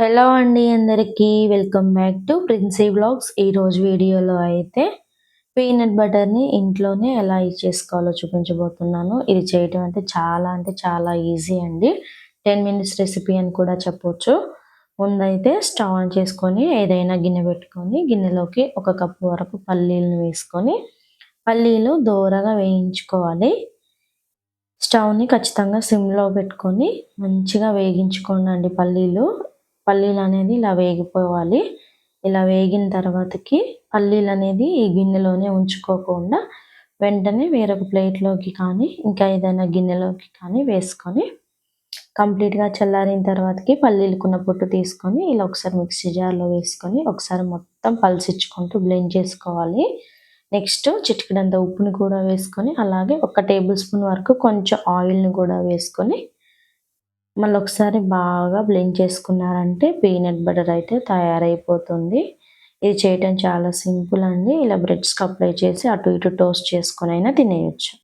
Hello అండి అందరికీ. Welcome back to Princy blogs ఈరోజు వీడియోలో అయితే పీనట్ బటర్ని ఇంట్లోనే ఎలా ఇది చేసుకోవాలో చూపించబోతున్నాను. ఇది చేయటం అంటే చాలా అంటే చాలా ఈజీ అండి. టెన్ మినిట్స్ రెసిపీ అని కూడా చెప్పొచ్చు. ముందైతే స్టవ్ ఆన్ చేసుకొని ఏదైనా గిన్నె పెట్టుకొని గిన్నెలోకి ఒక కప్పు వరకు పల్లీలను వేసుకొని పల్లీలు దోరగా వేయించుకోవాలి. స్టవ్ని ఖచ్చితంగా సిమ్లో పెట్టుకొని మంచిగా వేగించుకోండి పల్లీలు. పల్లీలు అనేది ఇలా వేగిపోవాలి. ఇలా వేగిన తర్వాతకి పల్లీలు అనేది ఈ గిన్నెలోనే ఉంచుకోకుండా వెంటనే వేరొక ప్లేట్లోకి కానీ ఇంకా ఏదైనా గిన్నెలోకి కానీ వేసుకొని కంప్లీట్గా చల్లారిన తర్వాతకి పల్లీలకున్న పొట్టు తీసుకొని ఇలా ఒకసారి మిక్సీ జార్లో వేసుకొని ఒకసారి మొత్తం పల్సిచ్చుకుంటూ బ్లెండ్ చేసుకోవాలి. నెక్స్ట్ చిటికడంత ఉప్పుని కూడా వేసుకొని అలాగే ఒక టేబుల్ స్పూన్ వరకు కొంచెం ఆయిల్ని కూడా వేసుకొని మళ్ళీ ఒకసారి బాగా బ్లెండ్ చేసుకున్నారంటే పీనట్ బటర్ అయితే తయారైపోతుంది. ఇది చేయటం చాలా సింపుల్ అండి. ఇలా బ్రెడ్స్కి అప్లై చేసి అటు ఇటు టోస్ట్ చేసుకొని అయినా తినేయచ్చు.